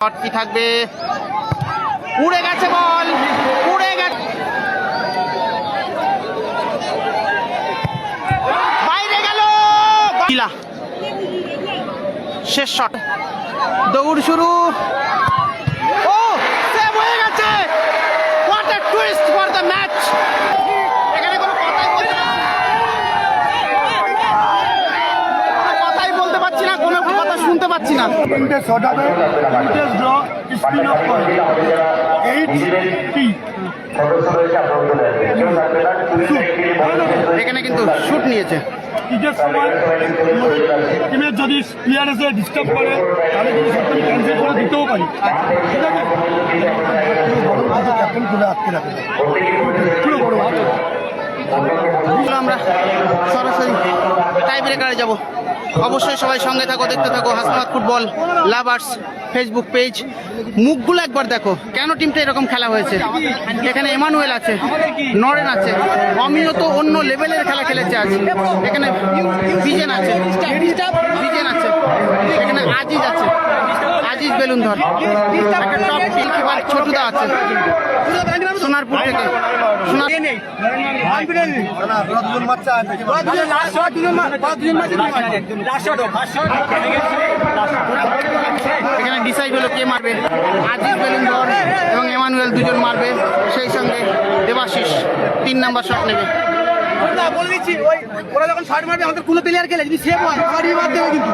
কি থাকবে? উড়ে গেছে বল উড়ে গেছে। বাইরে গেল। শেষ শট। দৌড় শুরু ও সেভ হয়ে গেছে what a twist for the match এখানে কোনো কথাই বলতে কোনো কথাই বলতে পারছি না কোনো কথা শুনতে পাচ্ছি না। ড্র স্পিন অফ করে। এইট টি এখানে কিন্তু শুট নিয়েছে। ক্রিকেট সময় টিমের যদি প্লেয়ার এসে ডিস্টার্ব করে তাহলে কিন্তু সত্যি ক্যান্সেল করে দিতেও পারি। ঠিক আছে? ক্যাপ্টেন তুলে আটকে রাখে। পুরো বড় আমরা সরাসরি টাই ব্রেকারে যাব। অবশ্যই সবাই সঙ্গে থাকো, দেখতে থাকো, Hasnabad football lovers Facebook page মুখগুলো একবার দেখো, কেন টিমটা এরকম খেলা হয়েছে? এখানে এমানুয়েল আছে, নরেন আছে অমিও তো অন্য লেভেলের খেলা খেলেছে আজ। এখানে বিজেন আছে বিজেন আছে এখানে আজিজ আছে একটা টপ টিলকিপার ছোটুদা আছে। সোনারপুর থেকে। এখানে ডিসাইড হলো কে মারবে। আজিজ বেলুনধর এবং এমানুয়েল দুজন মারবে। সেই সঙ্গে দেবাশিস তিন নাম্বার শট নেবে। বলে দিচ্ছি ওই ওরা যখন শট মারবে আমাদের কোনো প্লেয়ার খেলে যদি সেভ হয় দেবে কিন্তু।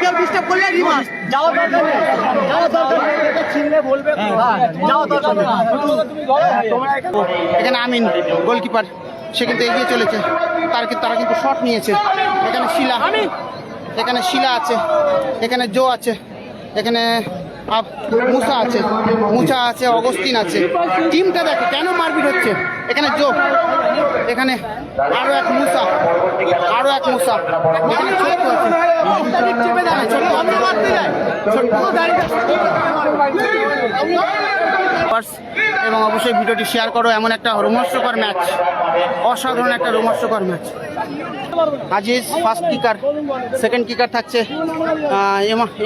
কেউ ডিস্টার্ব করলে রিমার্ক যাওয়ার দরকার নেই। যাওয়ার দরকার ছিনলে বলবে যাওয়ার দরকার এখানে আমিন গোলকিপার। সে কিন্তু এগিয়ে চলেছে। তার কিন্তু তারা কিন্তু শট নিয়েছে। এখানে শিলা। এখানে শিলা আছে। এখানে জো আছে। এখানে আপ- মুসা আছে। মুসা আছে অগস্তিন আছে। টিমটা দেখো কেন মারপিট হচ্ছে? এখানে জো এখানে আরও এক মুসা। আরও এক মুসা। এখানে আছে। এবং অবশ্যই ভিডিওটি শেয়ার করো। এমন একটা রোমহর্ষকর ম্যাচ অসাধারণ একটা রোমহর্ষকর match Aziz first kicker second kicker থাকছে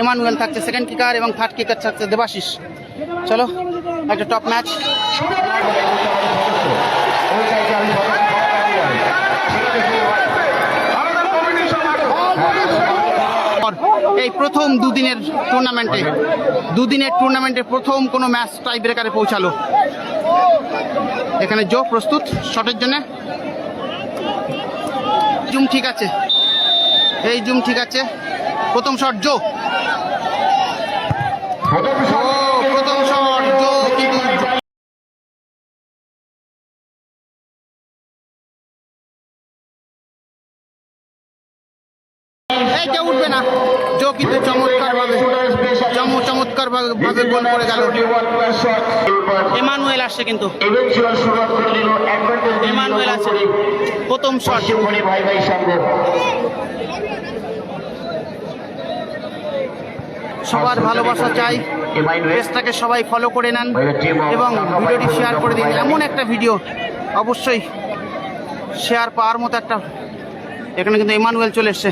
এমানুয়েল থাকছে সেকেন্ড কিকার এবং থার্ড কিকার থাকছে দেবাশিস। চলো, একটা টপ ম্যাচ এই প্রথম দুদিনের টুর্নামেন্টে দুদিনের টুর্নামেন্টে প্রথম কোনো ম্যাচ টাই ব্রেকারে পৌঁছালো। এখানে জো প্রস্তুত শটের জন্য। জুম ঠিক আছে। এই জুম ঠিক আছে। প্রথম শট জো। এই কেউ উঠবে না। জো কিন্তু চমৎকার ভাবে চমৎকার ভাবে ভাবে গোল করে গেল। এমানুয়েল আসছে কিন্তু। এমানুয়েল আছে প্রথম শট সবার ভালোবাসা চাই। পেজটাকে সবাই ফলো করে নেন এবং ভিডিওটি শেয়ার করে দিন। এমন একটা ভিডিও অবশ্যই শেয়ার পাওয়ার মতো একটা। এখানে কিন্তু ইমানুয়েল চলে এসছে।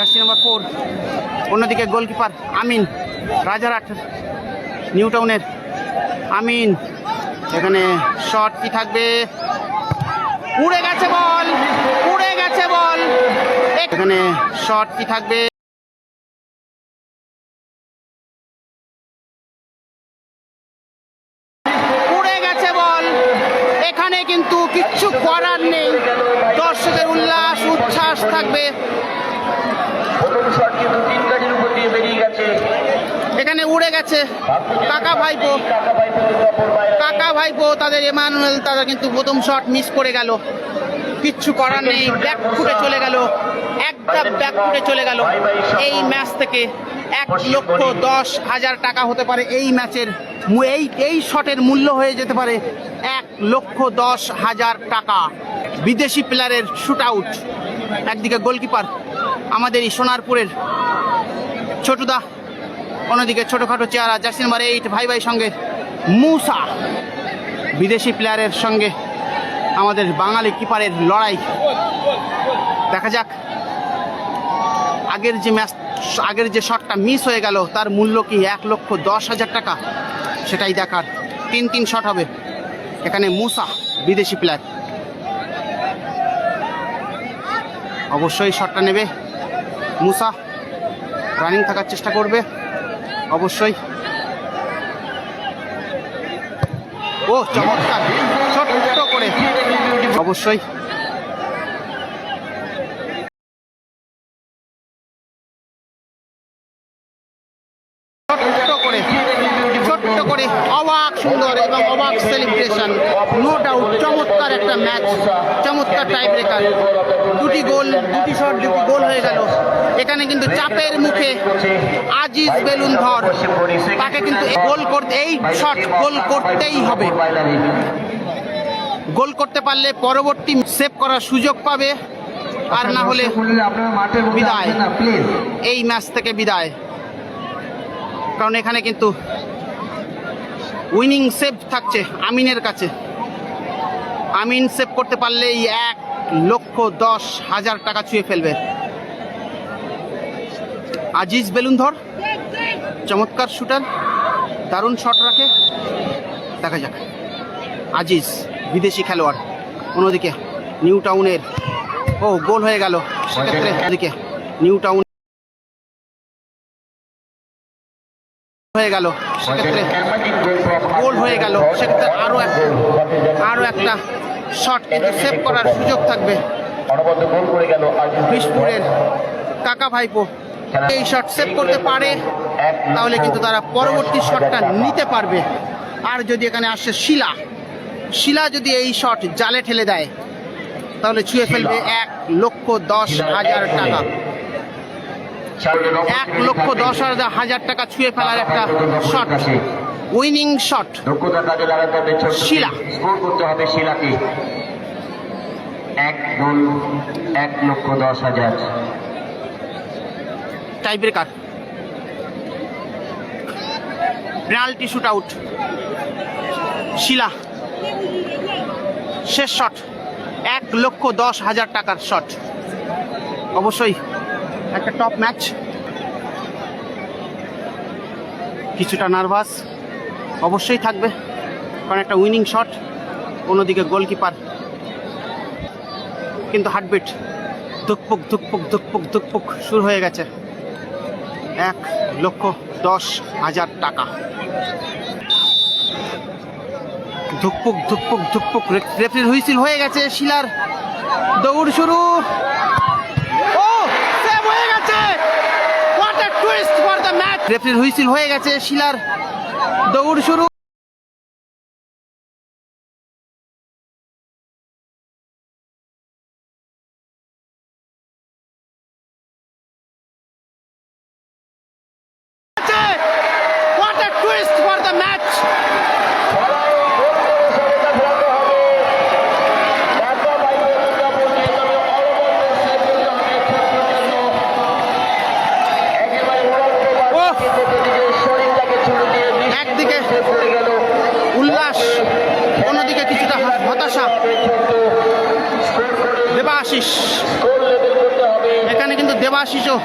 Jersey number four. অন্যদিকে গোলকিপার আমিন, রাজারহাট, নিউ টাউনের আমিন। এখানে শট কি থাকবে? উড়ে গেছে বল, উড়ে গেছে বল। এখানে শট কি থাকবে উড়ে গেছে বল এখানে কিন্তু কিচ্ছু করার নেই দর্শকের উল্লাস উচ্ছ্বাস থাকবে এখানে উড়ে গেছে কাকা ভাইপো। কাকা ভাইপো, তাদের এমানুয়েল তারা কিন্তু প্রথম শট মিস করে গেল। কিচ্ছু করার নেই ব্যাক ফুটে চলে গেল। একটা ব্যাক ফুটে চলে গেল। এই ম্যাচ থেকে এক লক্ষ দশ হাজার টাকা হতে পারে এই ম্যাচের এই এই শটের মূল্য হয়ে যেতে পারে এক লক্ষ দশ হাজার টাকা। বিদেশি প্লেয়ারের শুট আউট একদিকে গোলকিপার আমাদের এই সোনারপুরের ছোটুদা। অন্যদিকে ছোটোখাটো চেহারা জার্সি নাম্বার এইট ভাই ভাই সঙ্গে মুসা। বিদেশি প্লেয়ারের সঙ্গে আমাদের বাঙালি কিপারের লড়াই। দেখা যাক। আগের যে ম্যাচ আগের যে শটটা মিস হয়ে গেল, তার মূল্য কি এক লক্ষ দশ হাজার টাকা? সেটাই দেখার। তিন তিন শট হবে। এখানে মুসা, বিদেশি প্লেয়ার অবশ্যই শটটা নেবে। মুসা রানিং থাকার চেষ্টা করবে। অবশ্যই। ও চমৎকার। ছোট্ট করে। অবশ্যই। ছোট্ট করে। ছোট্ট করে। অবাক। সুন্দর এবং অবাক সেলিব্রেশন নো ডাউট চমৎকার একটা ম্যাচ চমৎকার টাই ব্রেকার দুটি গোল, দুটি শট দুটি গোল হয়ে গেল। এখানে কিন্তু চাপের মুখে আজিজ বেলুন ধর। তাকে কিন্তু গোল করতে এই শট গোল করতেই হবে। গোল করতে পারলে পরবর্তী সেভ করার সুযোগ পাবে। আর না হলে বিদায়। এই ম্যাচ থেকে বিদায়। কারণ এখানে কিন্তু উইনিং সেভ থাকছে আমিনের কাছে। আমিন সেভ করতে পারলেই এক লক্ষ দশ হাজার টাকা ছুঁয়ে ফেলবে। আজিজ বেলুনধর চমৎকার শুটার দারুণ শট রাখে। দেখা যাক। আজিজ বিদেশি খেলোয়াড়। অন্যদিকে নিউ টাউনের ও গোল হয়ে গেল। সেক্ষেত্রে নিউ টাউন হয়ে গেল। সেক্ষেত্রে গোল হয়ে গেল। সেক্ষেত্রে আরও একটা আরও একটা শট কিন্তু সেভ করার সুযোগ থাকবে। বিশপুরের কাকা ভাইপো। এই শট সেভ করতে পারে তাহলে কিন্তু তারা পরবর্তী শটটা নিতে পারবে। আর যদি এখানে আসে শিলা শিলা যদি এই শট জালে ঠেলে দেয় তাহলে ছুঁয়ে ফেলবে এক লক্ষ দশ হাজার টাকা। এক লক্ষ দশ হাজার হাজার টাকা ছুঁয়ে ফেলার একটা শট উইনিং শট দক্ষতার কাজে লাগাতে হবে শিলা। স্কোর করতে হবে শিলাকে। এক গোল এক লক্ষ দশ হাজার। Tie breaker penalty shoot out শিলা। শেষ শট এক লক্ষ দশ হাজার টাকার শট অবশ্যই একটা টপ ম্যাচ। কিছুটা নার্ভাস। অবশ্যই থাকবে, কারণ একটা উইনিং শট অন্যদিকে গোলকিপার কিন্তু হার্টবিট ধুকপুক ধুকপুক ধুকপুক ধুকপুক শুরু হয়ে গেছে। এক লক্ষ দশ হাজার টাকা। ধুকপুক ধুকপুক ধুকপুক রেফারির হুইসিল হয়ে গেছে শিলার। দৌড় শুরু ও সেভ হয়ে গেছে what a twist for the match রেফারির হুইসিল হয়ে গেছে শিলার দৌড় শুরু। কিন্তু দেবাশিসও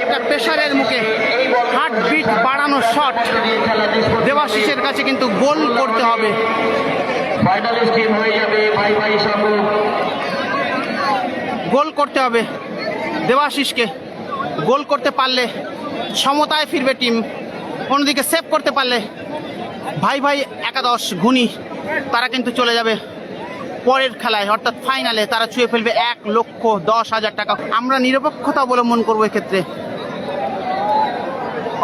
একটা প্রেশারের মুখে হার্ট বিট বাড়ানো শট। দেবাশিসের কাছে কিন্তু গোল করতে হবে। গোল করতে হবে দেবাশিসকে। গোল করতে পারলে সমতায় ফিরবে টিম। অন্যদিকে সেভ করতে পারলে ভাই ভাই একাদশ গুণী তারা কিন্তু চলে যাবে। পরের খেলায়, অর্থাৎ ফাইনালে তারা ছুঁয়ে ফেলবে এক লক্ষ দশ হাজার টাকা। আমরা নিরপেক্ষতা অবলম্বন করব এক্ষেত্রে।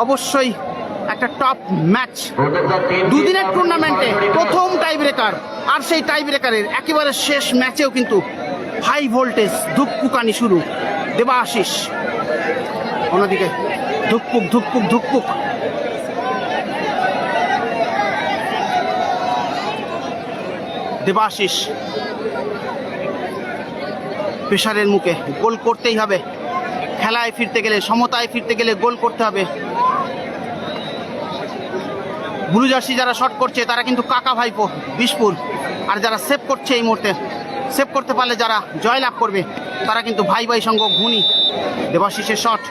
অবশ্যই একটা টপ ম্যাচ দুদিনের টুর্নামেন্টে প্রথম টাই ব্রেকার আর সেই টাই ব্রেকারের একেবারে শেষ ম্যাচেও কিন্তু হাই ভোল্টেজ ধুকপুকানি শুরু। দেবাশিস, অন্যদিকে ধুকপুক ধুকপুক ধুকপুক। দেবাশিস। প্রেশারের মুখে গোল করতেই হবে। খেলায় ফিরতে গেলে, সমতায় ফিরতে গেলে গোল করতে হবে। ব্লু জার্সি যারা শট করছে, তারা কিন্তু কাকা ভাইপো বিশপুর আর যারা সেভ করছে এই মুহূর্তে সেভ করতে পারলে যারা জয়লাভ করবে, তারা কিন্তু ভাই ভাই সঙ্গ ঘুনি দেবাশিসের শট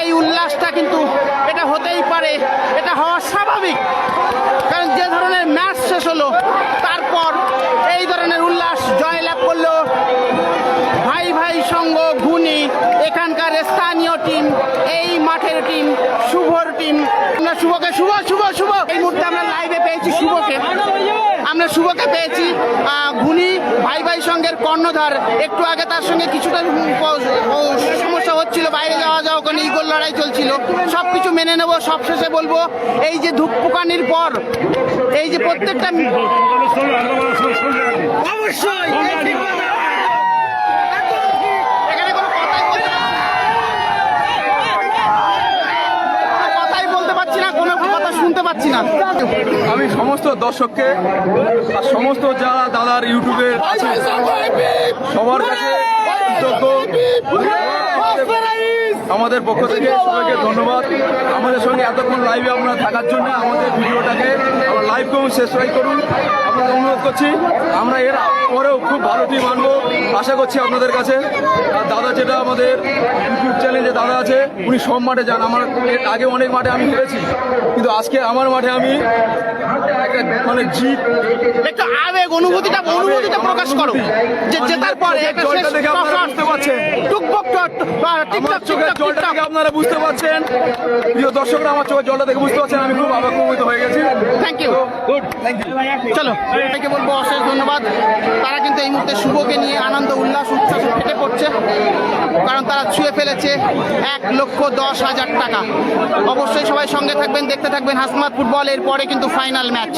এই উল্লাসটা কিন্তু এটা হতেই পারে এটা হওয়া স্বাভাবিক কারণ যে ধরনের ম্যাচ শেষ হলো তারপর এই ধরনের উল্লাস জয়লাভ করল ভাই ভাই সঙ্গ ঘুনি এখানকার স্থানীয় টিম এই মাঠের টিম শুভর টিম আমরা শুভকে, শুভ শুভ শুভ। এই মুহূর্তে আমরা লাইভে পেয়েছি শুভকে। আমরা শুভকে পেয়েছি ঘুনি ভাই ভাই সঙ্গের কর্ণধার। একটু আগে তার সঙ্গে কিছুটা সমস্যা হচ্ছিল, বাইরে যাওয়া যাওয়া ওখানে ইগোল লড়াই চলছিল। সব কিছু মেনে নেব সব শেষে বলব, এই যে ধূপপুকানির পর, এই যে প্রত্যেকটা অবশ্যই এখানে কোনো কথাই বলতে কোনো কথাই বলতে পারছি না কোনো কথা শুনতে পাচ্ছি না আমি সমস্ত দর্শককে আর সমস্ত যারা দাদার ইউটিউবে সবার কাছে কৃতজ্ঞ আমাদের পক্ষ থেকে সবাইকে ধন্যবাদ। আমাদের সঙ্গে এতক্ষণ লাইভে আপনারা থাকার জন্য আমাদের ভিডিওটাকে আমরা লাইভ করুন শেষরাই করুন। আপনাদের অনুরোধ করছি আমরা এর পরেও খুব ভালো টিম আনব। আশা করছি আপনাদের কাছে। আর দাদা যেটা আমাদের ইউটিউব চ্যানেলে দাদা আছে উনি সব মাঠে যান। আমার এর আগে অনেক মাঠে আমি খেলেছি। কিন্তু আজকে আমার মাঠে আমি একটা মানে জিত একটা আবেগ অনুভূতিটা অনুভূতিটা প্রকাশ করো। যে জেতার পরে একটা শেষ জলটা দেখে আপনারা বুঝতে পারছেন। টুকবক টক আমার টিকটক চোখের জলটা দেখে আপনারা বুঝতে পারছেন? প্রিয় দর্শকরা আমার চোখের জলটা দেখে বুঝতে পারছেন আমি খুব আবেগপ্রবণিত হয়ে গেছি। Thank you good thank you চলো সবাইকে বলব অশেষ ধন্যবাদ। তারা কিন্তু এই মুহূর্তে শুভকে নিয়ে আনন্দ উল্লাস উচ্ছ্বাসে ফেটে পড়ছে। কারণ তারা ছুঁয়ে ফেলেছে এক লক্ষ দশ হাজার টাকা। অবশ্যই সবাই সঙ্গে থাকবেন দেখতে থাকবেন হাসমাত ফুটবল এর পরে কিন্তু ফাইনাল ম্যাচ